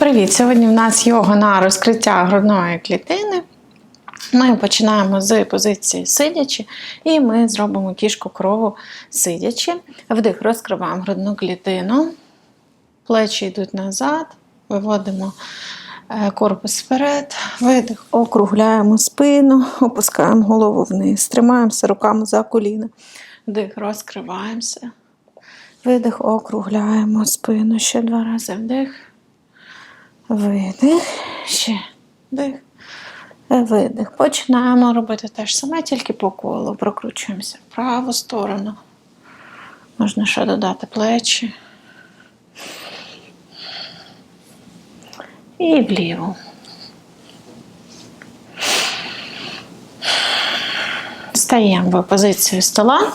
Привіт! Сьогодні в нас йога на розкриття грудної клітини. Ми починаємо з позиції сидячи, і ми зробимо кішку крову сидячи. Вдих, розкриваємо грудну клітину, плечі йдуть назад, виводимо е, корпус вперед, видих, округляємо спину, опускаємо голову вниз, тримаємося руками за коліна. Вдих, розкриваємося. Видих, округляємо спину. Ще два рази вдих. Видих, ще вдих, видих. Починаємо робити те ж саме, тільки по колу. Прокручуємося в праву сторону. Можна ще додати плечі. І вліву. Стаємо в позицію стола.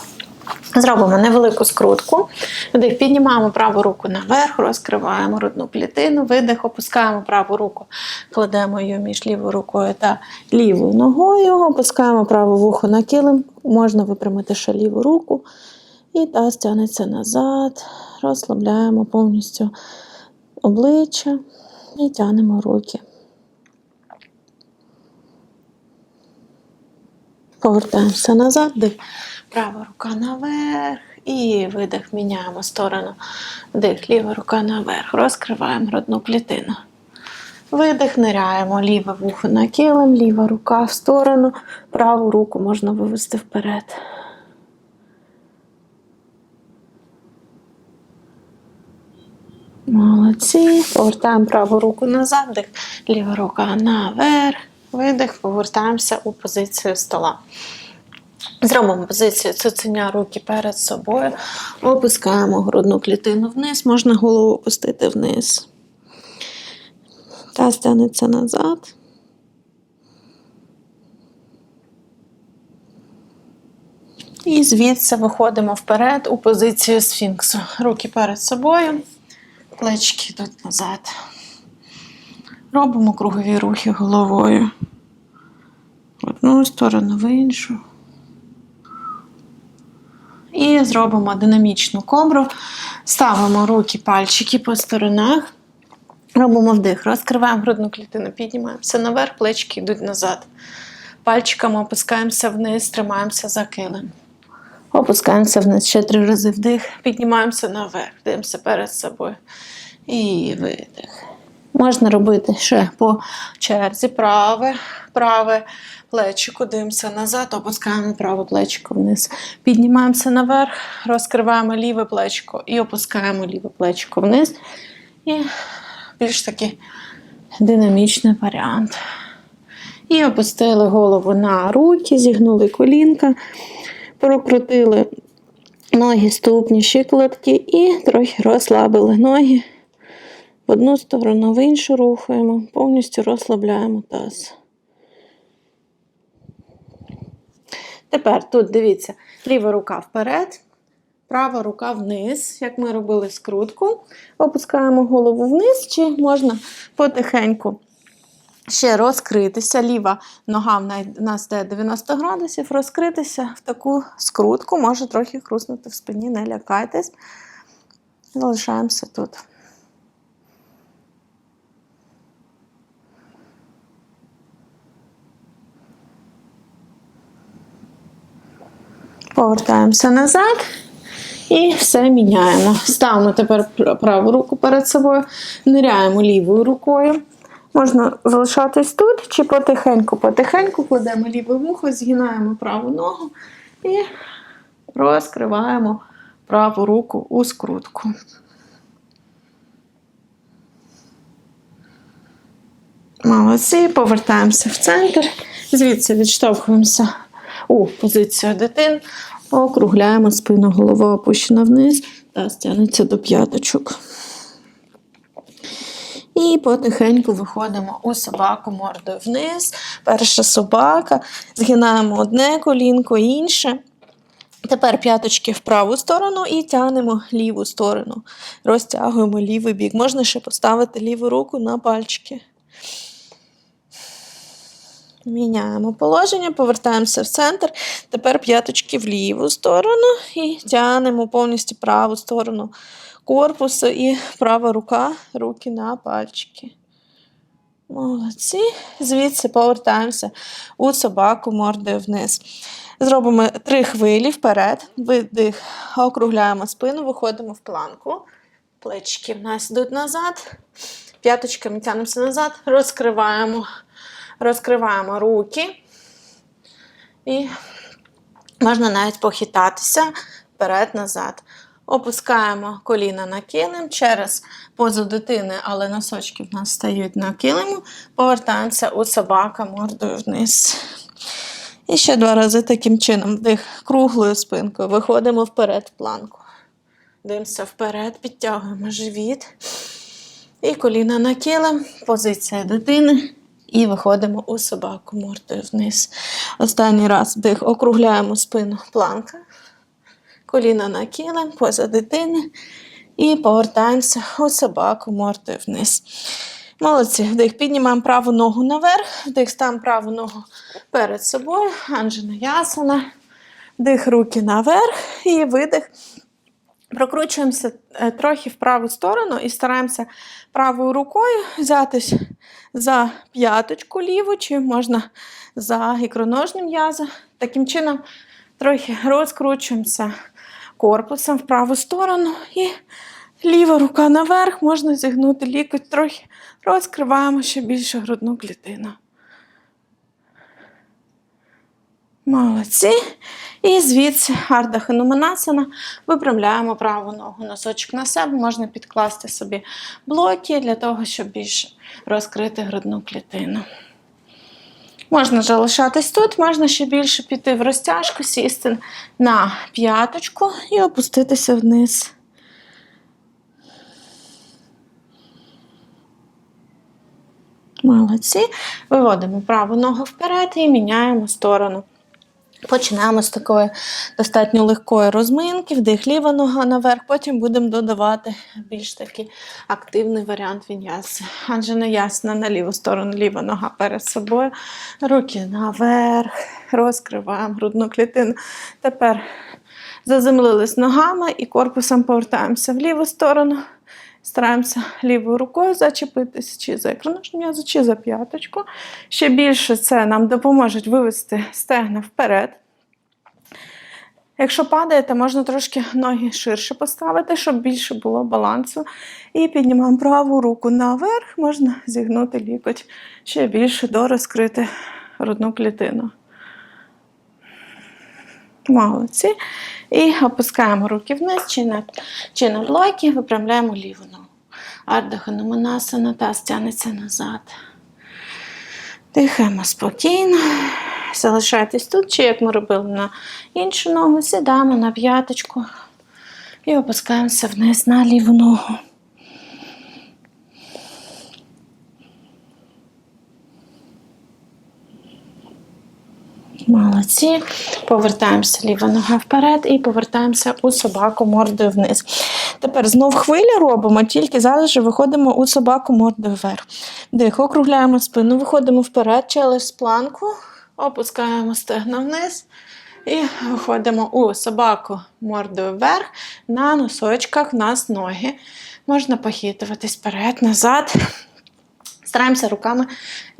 Зробимо невелику скрутку. Вдих, піднімаємо праву руку наверх, розкриваємо грудну клітину, видих, опускаємо праву руку, кладемо її між лівою рукою та лівою ногою, опускаємо праве вухо на килим, можна випрямити ще ліву руку. І таз тягнеться назад, розслабляємо повністю обличчя і тягнемо руки. Повертаємося назад, дих. Права рука наверх і видих, міняємо сторону. Дих, ліва рука наверх. Розкриваємо грудну клітину. Видих, ниряємо ліве вухо на килим, ліва рука в сторону, праву руку можна вивести вперед. Молодці. Повертаємо праву руку назад, дих, ліва рука наверх. Видих, повертаємося у позицію стола. Зробимо позицію цуценя руки перед собою. Опускаємо грудну клітину вниз, можна голову опустити вниз. Таз тягнеться назад. І звідси виходимо вперед у позицію сфінксу. Руки перед собою, плечки йдуть назад. Робимо кругові рухи головою. В одну сторону, в іншу. І зробимо динамічну кобру. Ставимо руки, пальчики по сторонах. Робимо вдих, розкриваємо грудну клітину, піднімаємося наверх, плечки йдуть назад. Пальчиками опускаємося вниз, тримаємося за килим. Опускаємося вниз ще три рази вдих, піднімаємося наверх, дивимося перед собою. І видих. Можна робити ще по черзі праве, праве плечико, дивимося назад, опускаємо праве плечико вниз. Піднімаємося наверх, розкриваємо ліве плечико і опускаємо ліве плечико вниз. І більш такий динамічний варіант. І опустили голову на руки, зігнули колінка, прокрутили ноги, ступні, щиколотки і трохи розслабили ноги. Одну сторону, в іншу рухаємо, повністю розслабляємо таз. Тепер тут дивіться, ліва рука вперед, права рука вниз, як ми робили скрутку. Опускаємо голову вниз, чи можна потихеньку ще розкритися. Ліва нога в нас де 90 градусів, розкритися в таку скрутку, може трохи хруснути в спині, не лякайтесь. Залишаємося тут. Повертаємося назад і все міняємо. Ставимо тепер праву руку перед собою, ниряємо лівою рукою. Можна залишатись тут чи потихеньку-потихеньку кладемо ліве вухо, згинаємо праву ногу і розкриваємо праву руку у скрутку. Молодці, повертаємося в центр, звідси відштовхуємося у позицію дитин. Округляємо спину, голова опущена вниз та стягнеться до п'яточок. І потихеньку виходимо у собаку мордою вниз. Перша собака. Згинаємо одне колінко, інше. Тепер п'яточки в праву сторону і тягнемо ліву сторону. Розтягуємо лівий бік. Можна ще поставити ліву руку на пальчики. Міняємо положення, повертаємося в центр. Тепер п'яточки в ліву сторону і тягнемо повністю праву сторону корпусу і права рука, руки на пальчики. Молодці. Звідси повертаємося у собаку мордою вниз. Зробимо три хвилі вперед. Видих, округляємо спину, виходимо в планку. Плечики в нас йдуть назад. П'яточками тягнемося назад, розкриваємо, розкриваємо руки. І можна навіть похитатися вперед-назад. Опускаємо коліна на килим через позу дитини, але носочки в нас стають на килиму. Повертаємося у собака мордою вниз. І ще два рази таким чином. Вдих круглою спинкою. Виходимо вперед в планку. Дивимося вперед, підтягуємо живіт. І коліна на килим, позиція дитини. І виходимо у собаку мордою вниз. Останній раз вдих, округляємо спину планка. Коліна на килим, поза дитини. І повертаємося у собаку мордою вниз. Молодці. Вдих, піднімаємо праву ногу наверх, вдих, ставимо праву ногу перед собою, анджена ясана. Вдих, руки наверх і видих. Прокручуємося е, трохи в праву сторону і стараємося правою рукою взятись за п'яточку ліву, чи можна за ікроножні м'язи. Таким чином трохи розкручуємося корпусом в праву сторону і ліва рука наверх, можна зігнути лікоть, трохи розкриваємо ще більше грудну клітину. Молодці. І звідси Арда Хануманасана виправляємо праву ногу носочок на себе. Можна підкласти собі блоки для того, щоб більше розкрити грудну клітину. Можна залишатись тут, можна ще більше піти в розтяжку, сісти на п'яточку і опуститися вниз. Молодці. Виводимо праву ногу вперед і міняємо сторону. Починаємо з такої достатньо легкої розминки, вдих ліва нога наверх, потім будемо додавати більш такий активний варіант віньяси. Адже не ясна на ліву сторону, ліва нога перед собою, руки наверх, розкриваємо грудну клітину. Тепер заземлились ногами і корпусом повертаємося в ліву сторону. Стараємося лівою рукою зачепитися чи за ікроножну м'язу, чи за п'яточку. Ще більше це нам допоможе вивести стегна вперед. Якщо падаєте, можна трошки ноги ширше поставити, щоб більше було балансу. І піднімаємо праву руку наверх, можна зігнути лікоть ще більше до розкрити грудну клітину. Молодці. І опускаємо руки вниз, чи на, чи на блоки, випрямляємо ліву ногу. Арда Хануманасана, таз тягнеться назад. Дихаємо спокійно. Залишайтесь тут, чи як ми робили на іншу ногу, сідаємо на п'яточку і опускаємося вниз на ліву ногу. Молодці. Повертаємося ліва нога вперед і повертаємося у собаку мордою вниз. Тепер знов хвилі робимо, тільки зараз же виходимо у собаку мордою вверх. Дих, округляємо спину, виходимо вперед, через планку, опускаємо стегна вниз. І виходимо у собаку мордою вверх. На носочках у нас ноги. Можна похитуватись вперед, назад. Стараємося руками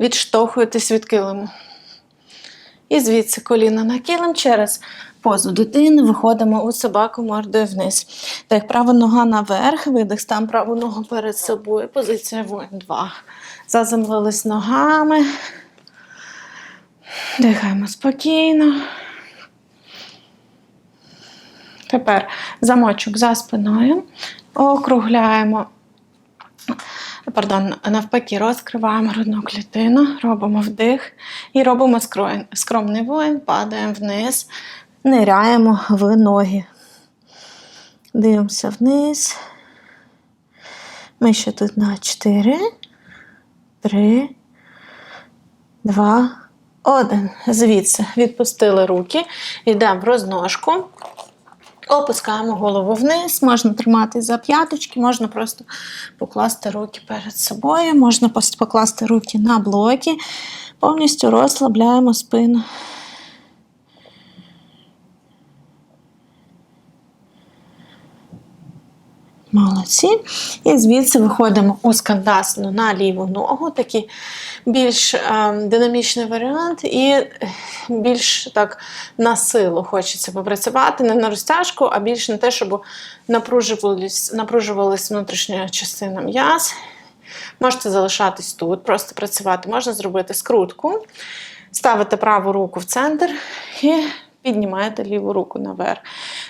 відштовхуватись від килиму. І звідси коліна на килим через позу дитини виходимо у собаку мордою вниз. Так, права нога наверх, видих, стан праву ногу перед собою. Позиція воїн 2. Заземлились ногами. Дихаємо спокійно. Тепер замочок за спиною. Округляємо. Пардон, навпаки, розкриваємо грудну клітину, робимо вдих і робимо скромний воїн, падаємо вниз, ниряємо в ноги. Дивимося вниз. Ми ще тут на 4, 3, 2, 1. Звідси відпустили руки, йдемо в розножку. Опускаємо голову вниз, можна тримати за п'яточки, можна просто покласти руки перед собою, можна покласти руки на блоки, повністю розслабляємо спину. Молодці. І звідси виходимо у скандасну на ліву ногу. Такий більш е, динамічний варіант, і е, більш так на силу хочеться попрацювати, не на розтяжку, а більш на те, щоб напружувались, напружувалась внутрішня частина м'яз. Можете залишатись тут, просто працювати. Можна зробити скрутку, ставити праву руку в центр і піднімаєте ліву руку наверх.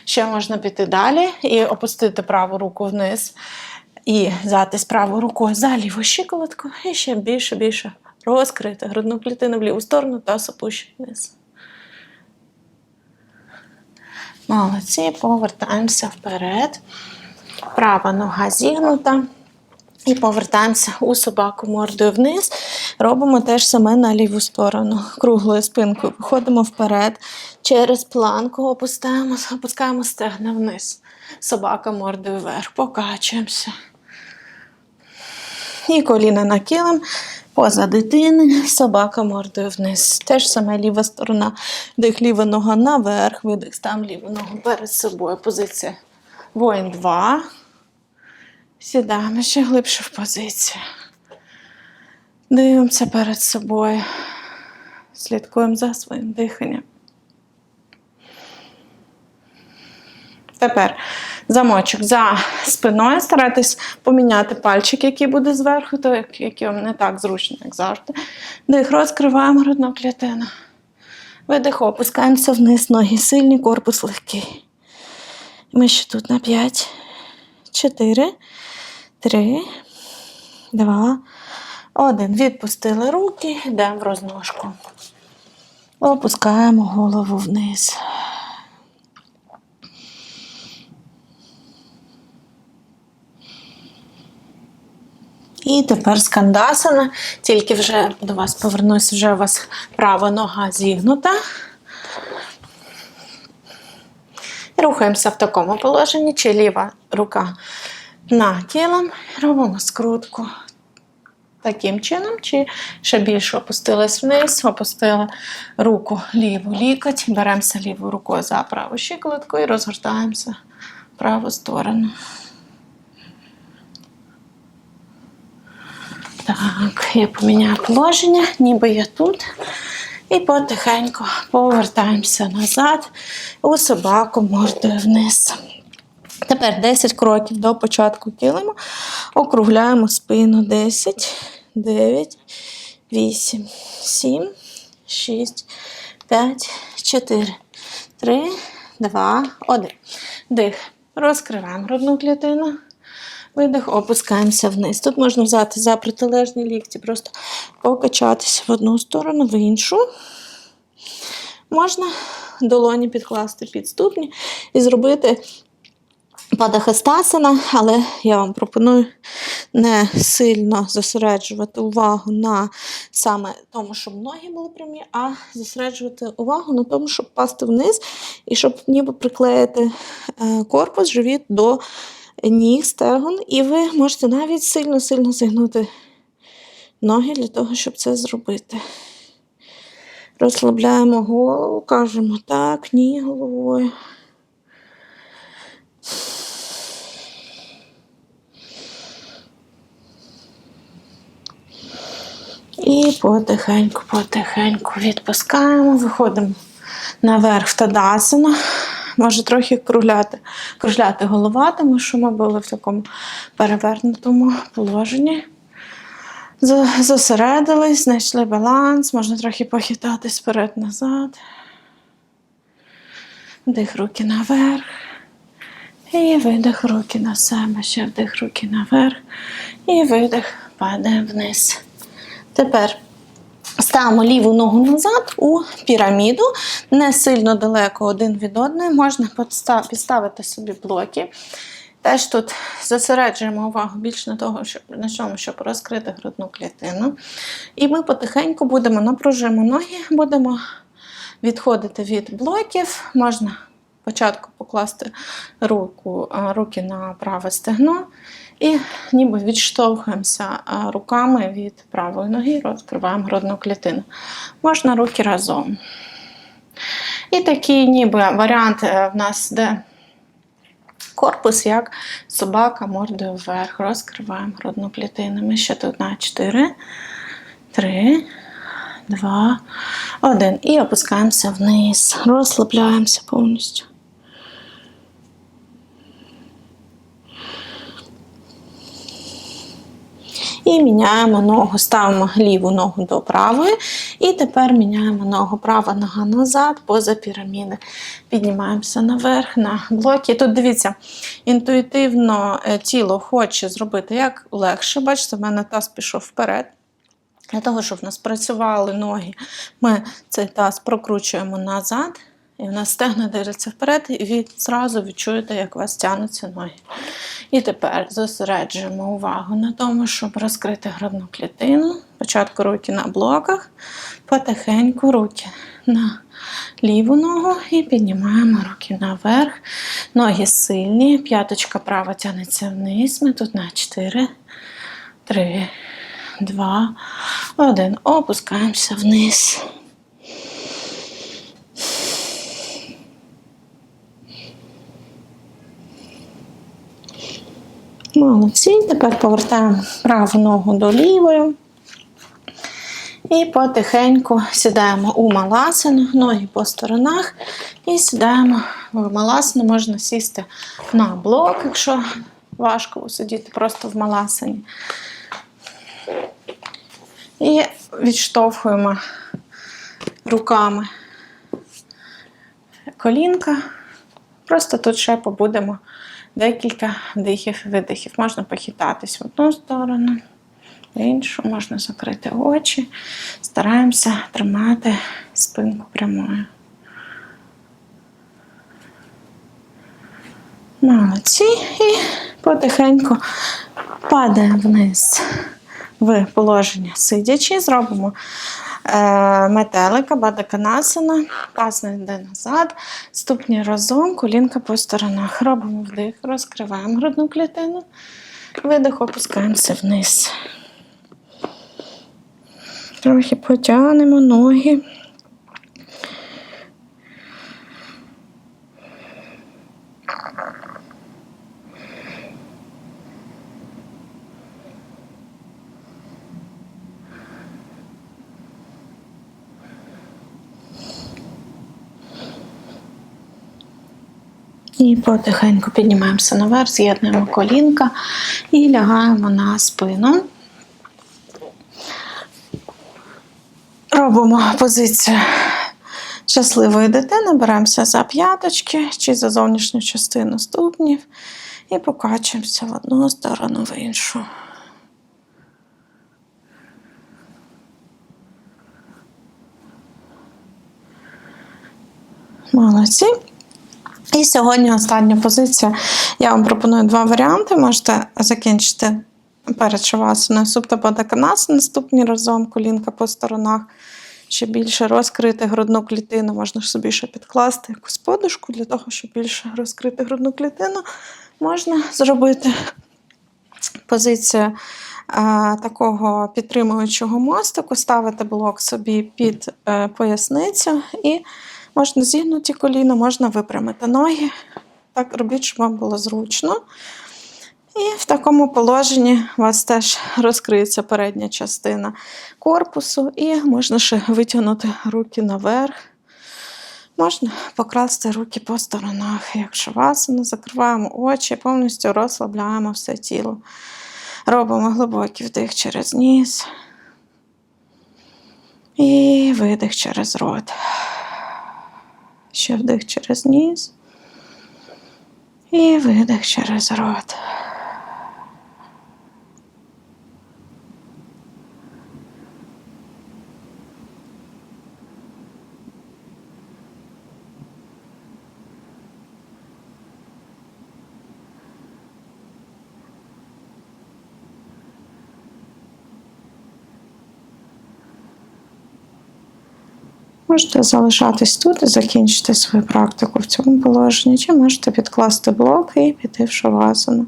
Ще можна піти далі і опустити праву руку вниз. І взятись правою рукою за ліву щиколотку, і ще більше, більше розкрити грудну клітину в ліву сторону та опущу вниз. Молодці, повертаємося вперед. Права нога зігнута. І повертаємося у собаку мордою вниз. Робимо те ж саме на ліву сторону. Круглою спинкою виходимо вперед. Через планку опускаємо, опускаємо стегна вниз. Собака мордою вверх. Покачуємося. І коліна на килим. Поза дитини, собака мордою вниз. Те ж саме ліва сторона. Вдих ліва нога наверх, видих, став ліву ногу перед собою. Позиція воїн 2. Сідаємо ще глибше в позицію. Дивимося перед собою. Слідкуємо за своїм диханням. Тепер замочок за спиною. Старайтесь поміняти пальчик, який буде зверху, то який вам не так зручно, як завжди. Дих, розкриваємо грудну клітину. Видих, опускаємося вниз, ноги сильні, корпус легкий. Ми ще тут на 5, 4, 3, 2, 1. Відпустили руки, йдемо в розножку. Опускаємо голову вниз. І тепер скандасана, тільки вже до вас повернусь, вже у вас права нога зігнута. І рухаємося в такому положенні, чи ліва рука на килим, робимо скрутку. Таким чином, чи ще більше опустились вниз, опустили руку ліву лікоть, беремося лівою рукою за праву щиколотку і розгортаємося в праву сторону. Так, я поміняю положення, ніби я тут. І потихеньку повертаємося назад у собаку мордою вниз. Тепер 10 кроків до початку килиму. Округляємо спину 10, 9, 8, 7, 6, 5, 4, 3, 2, 1. Дих. Розкриваємо грудну клітину. Видих, опускаємося вниз. Тут можна взяти за протилежні лікті, просто покачатися в одну сторону, в іншу. Можна долоні підкласти під ступні і зробити падахастасана, але я вам пропоную не сильно зосереджувати увагу на саме тому, щоб ноги були прямі, а зосереджувати увагу на тому, щоб пасти вниз і щоб ніби приклеїти е, корпус, живіт до ніг, стегон, і ви можете навіть сильно-сильно зігнути ноги для того, щоб це зробити. Розслабляємо голову, кажемо так, ні головою. І потихеньку, потихеньку відпускаємо, виходимо наверх в Тадасану. Може трохи кругляти, кружляти голова, тому що ми були в такому перевернутому положенні. Зосередились, знайшли баланс, можна трохи похитатись вперед-назад. Вдих руки наверх. І видих руки на себе. Ще вдих руки наверх. І видих падає вниз. Тепер ставимо ліву ногу назад у піраміду, не сильно далеко один від одної. Можна підставити собі блоки. Теж тут зосереджуємо увагу більш на того, щоб на чому, щоб розкрити грудну клітину. І ми потихеньку будемо напружуємо ноги, будемо відходити від блоків. Можна спочатку покласти руку, руки на праве стегно і ніби відштовхуємося руками від правої ноги, розкриваємо грудну клітину. Можна руки разом. І такий ніби варіант е, в нас, де Корпус як собака мордою вверх. Розкриваємо грудну клітину. Ми ще тут на 4, 3, 2, 1. І опускаємося вниз. Розслабляємося повністю. І міняємо ногу, ставимо ліву ногу до правої. І тепер міняємо ногу, права нога назад, поза піраміди. Піднімаємося наверх на блоки. Тут дивіться, інтуїтивно е, тіло хоче зробити як легше. Бачите, в мене таз пішов вперед. Для того, щоб в нас працювали ноги, ми цей таз прокручуємо назад. І в нас стегна дивляться вперед, і ви зразу відчуєте, як у вас тягнуться ноги. І тепер зосереджуємо увагу на тому, щоб розкрити грудну клітину. Спочатку руки на блоках, потихеньку руки на ліву ногу і піднімаємо руки наверх. Ноги сильні, п'яточка права тягнеться вниз. Ми тут на 4, 3, 2, 1. Опускаємося вниз. Молодці. Тепер повертаємо праву ногу до лівої. І потихеньку сідаємо у маласину, ноги по сторонах. І сідаємо в маласину. Можна сісти на блок, якщо важко сидіти просто в маласині. І відштовхуємо руками колінка. Просто тут ще побудемо декілька вдихів видихів. Можна похитатись в одну сторону, в іншу, можна закрити очі. Стараємося тримати спинку прямою. Молодці. І потихеньку падаємо вниз в положення сидячи. Зробимо метелика, бадаканасана, пасне йде назад, ступні разом, колінка по сторонах. Робимо вдих, розкриваємо грудну клітину, видих, опускаємося вниз. Трохи потягнемо ноги. І потихеньку піднімаємося наверх, з'єднуємо колінка і лягаємо на спину. Робимо позицію щасливої дитини, беремося за п'яточки чи за зовнішню частину ступнів і покачуємося в одну сторону, в іншу. Молодці. І сьогодні остання позиція. Я вам пропоную два варіанти. Можете закінчити перед шавасаною субтопадаканас, наступні разом колінка по сторонах. Ще більше розкрити грудну клітину. Можна ж собі ще підкласти якусь подушку для того, щоб більше розкрити грудну клітину. Можна зробити позицію а, такого підтримуючого мостику, ставити блок собі під е, поясницю і Можна зігнуті коліна, можна випрямити ноги. Так робіть, щоб вам було зручно. І в такому положенні у вас теж розкриється передня частина корпусу, і можна ще витягнути руки наверх. Можна покласти руки по сторонах. Якщо вас закриваємо очі, повністю розслабляємо все тіло. Робимо глибокий вдих через ніс. І видих через рот. Ще вдих через ніс і видих через рот. Можете залишатись тут і закінчити свою практику в цьому положенні, чи можете підкласти блок і піти в шавасану.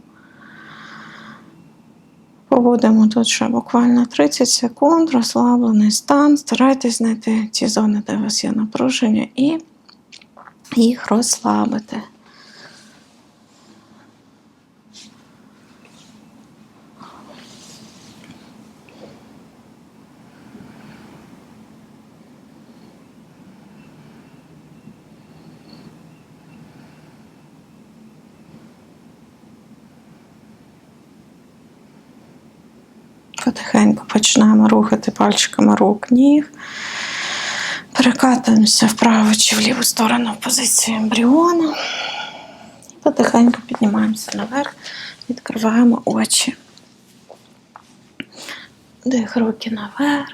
Побудемо тут ще буквально 30 секунд, розслаблений стан. Старайтесь знайти ті зони, де у вас є напруження, і їх розслабити. Потихеньку починаємо рухати пальчиками рук, ніг. Перекатуємося вправо чи в ліву сторону в позицію ембріону. І потихеньку піднімаємося наверх, відкриваємо очі. Вдих руки наверх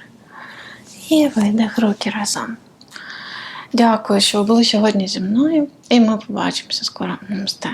і видих руки разом. Дякую, що ви були сьогодні зі мною. І ми побачимося скоро. Намасте.